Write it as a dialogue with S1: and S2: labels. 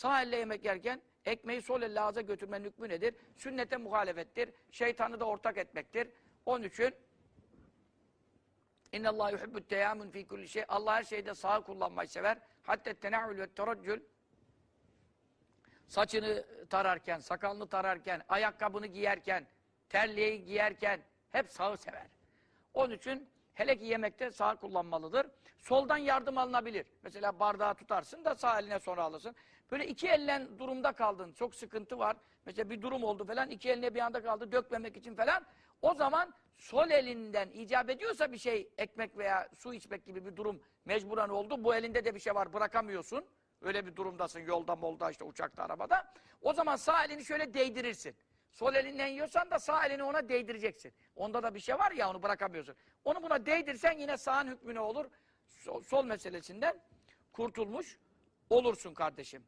S1: Sağ elle yemek yerken ekmeği sol elle ağza götürmenin hükmü nedir? Sünnete muhalefettir. Şeytanı da ortak etmektir. Onun için İnne Allah yuhibbut teyamun fi kulli şey. Allah her şeyde sağ kullanmayı sever. Hatta tenavül ve teraccül saçını tararken, sakalını tararken, ayakkabını giyerken, terliği giyerken hep sağı sever. Onun için hele ki yemekte sağ kullanmalıdır. Soldan yardım alınabilir. Mesela bardağı tutarsın da sağ eline sonra alırsın. Böyle iki elle durumda kaldın. Çok sıkıntı var. Mesela bir durum oldu falan. iki eline bir anda kaldı dökmemek için falan. O zaman sol elinden icap ediyorsa bir şey ekmek veya su içmek gibi bir durum mecburen oldu. Bu elinde de bir şey var bırakamıyorsun. Öyle bir durumdasın yolda molda işte uçakta arabada. O zaman sağ elini şöyle değdirirsin. Sol elinden yiyorsan da sağ elini ona değdireceksin. Onda da bir şey var ya onu bırakamıyorsun. Onu buna değdirsen yine sağın hükmüne olur. Sol, sol meselesinden kurtulmuş olursun kardeşim.